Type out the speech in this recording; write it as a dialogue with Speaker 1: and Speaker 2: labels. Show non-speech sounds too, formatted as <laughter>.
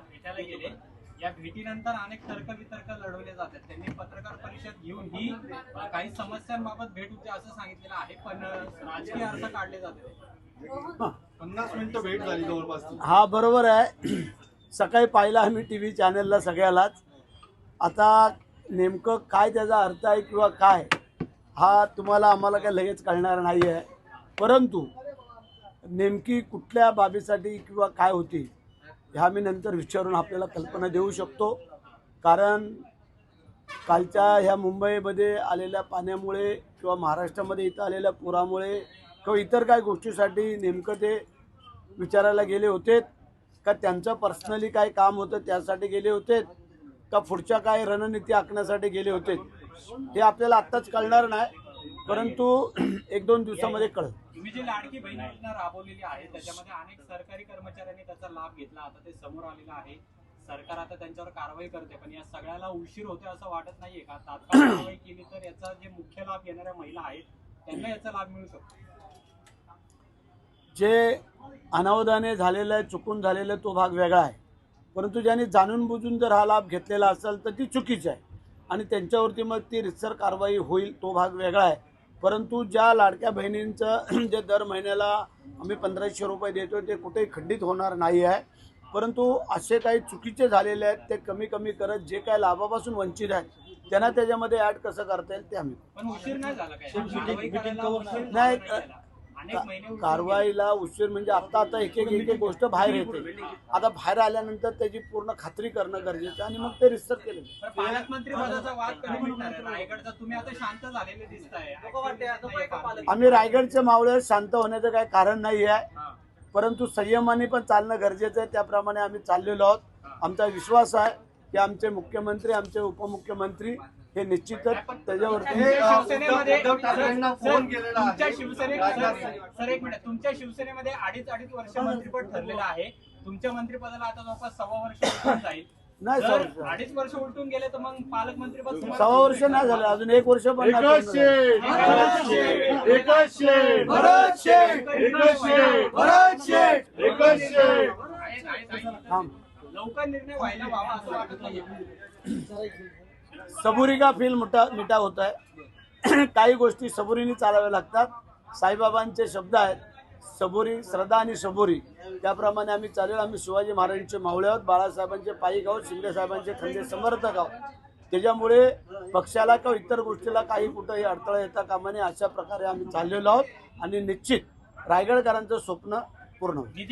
Speaker 1: भेटायला गेले. या भेटीनंतर अनेक तर्क वितर्क लढवले जातात. त्यांनी पत्रकार परिषद घेऊन ही काही समस्यांबाबत भेट होते असं सांगितलेलं आहे पण राजकीय अर्थ काढले जाते.
Speaker 2: पन्नास मिनिटं भेट झाली जवळपास.
Speaker 3: हा बरोबर आहे. सकाळी पाहिला आम्ही टी व्ही चॅनलला सगळ्यालाच. आता नेमकं काय त्याचा अर्थ आहे किंवा काय हा तुम्हाला आम्हाला काय लगेच कळणार नाही आहे परंतु नेमकी कुठल्या बाबीसाठी किंवा काय होती ह्या मी नंतर विचारून आपल्याला कल्पना देऊ शकतो. कारण कालच्या ह्या मुंबईमध्ये आलेल्या पाण्यामुळे किंवा महाराष्ट्रामध्ये इथं आलेल्या पुरामुळे किंवा इतर काय गोष्टीसाठी नेमकं ते विचारायला गेले होते का त्यांचं पर्सनली काय काम होतं त्यासाठी गेले होते का पुढच्या काय रणनीती आखण्यासाठी गेले होते हे आपल्याला आत्ताच कळणार नाही. परंतु <clears throat> एक दोन दिवसामध्ये कळत
Speaker 1: तुम्ही जी लाडकी बहीण योजना राबवलेली आहे त्याच्यामध्ये अनेक सरकारी कर्मचाऱ्यांनी त्याचा लाभ घेतला. आता ते समोर आलेलं आहे. सरकार आता त्यांच्यावर कारवाई करते पण या सगळ्याला उशीर होते असं वाटत नाहीये का? तात्काळ कारवाई <clears throat> केली तर याचा जे मुख्य लाभ घेणाऱ्या महिला आहेत त्यांना याचा लाभ मिळू शकतो.
Speaker 3: जे अनावधाने झालेलं आहे चुकून झालेलं आहे तो भाग वेगळा आहे. परंतु ज्यांनी जाणून बुजून जर हा लाभ घेतलेला असेल तर ती चुकीची आहे. आणि त्यांच्यावरती मग ती रितसर कारवाई होईल तो भाग वेगळा आहे. परंतु ज्या लाडक्या बहिणींचं <clears throat> जे दर महिन्याला आम्ही पंधराशे रुपये देतो ते कुठेही खंडित होणार नाही आहे. परंतु असे काही चुकीचे झालेले आहेत ते कमी कमी करत जे काय लाभापासून वंचित आहेत त्यांना त्याच्यामध्ये ऍड कसं करता येईल ते आम्ही
Speaker 1: पण उशीर नाही
Speaker 3: कारवाईला उशीर म्हणजे आता आता एक एक एक एक गोष्ट बाहेर येते. आता बाहेर आल्यानंतर त्याची पूर्ण खात्री करणं गरजेचं आहे आणि मग ते रिसर्च केलं
Speaker 1: पण पालकमंत्री पदाचा वाद कधी मिटणार आहे? रायगडचा तुम्ही आता शांत झालेले दिसताय.
Speaker 3: आम्ही रायगडच्या मावळ्यात शांत होण्याचं काही कारण नाही आहे.
Speaker 1: हा.
Speaker 3: परंतु संयमाने पण चालणं गरजेचं आहे. त्याप्रमाणे आम्ही चाललेलो आहोत. आमचा विश्वास आहे की आमचे मुख्यमंत्री आमचे उपमुख्यमंत्री हे निश्चितच त्याच्यावरती
Speaker 1: तुमच्या शिवसेनेमध्ये. तुमच्या शिवसेने सर, सर एक मिनिट. तुमच्या शिवसेनेमध्ये अडीच अडीच वर्ष मंत्रिपद ठरलेलं आहे. तुमच्या मंत्रिपदाला आता जवळपास सव्वा वर्ष जाईल.
Speaker 3: नाही
Speaker 1: अडीच वर्ष उलटून गेले तर मग पालकमंत्रीपद तुम्हाला
Speaker 3: सव्वा वर्ष नाही झालं अजून एक वर्ष पण.
Speaker 1: लवकर निर्णय व्हायला व्हावा असं वाटत नाही
Speaker 3: सबुरी का फील मोठा मिठा होत आहे <clears throat> काही गोष्टी सबुरीने चालाव्या लागतात. साईबाबांचे शब्द आहेत सबुरी श्रद्धा आणि सबुरी. त्याप्रमाणे आम्ही चालेल आम्ही शिवाजी महाराजांचे मावळे आहोत बाळासाहेबांचे पायी आहोत शिंदे साहेबांचे खंदे समर्थक आहोत त्याच्यामुळे पक्षाला किंवा इतर गोष्टीला काही कुठंही अडथळा येता कामा नये अशा प्रकारे आम्ही चाललेलो आहोत. आणि निश्चित रायगडकरांचं स्वप्न पूर्ण होईल.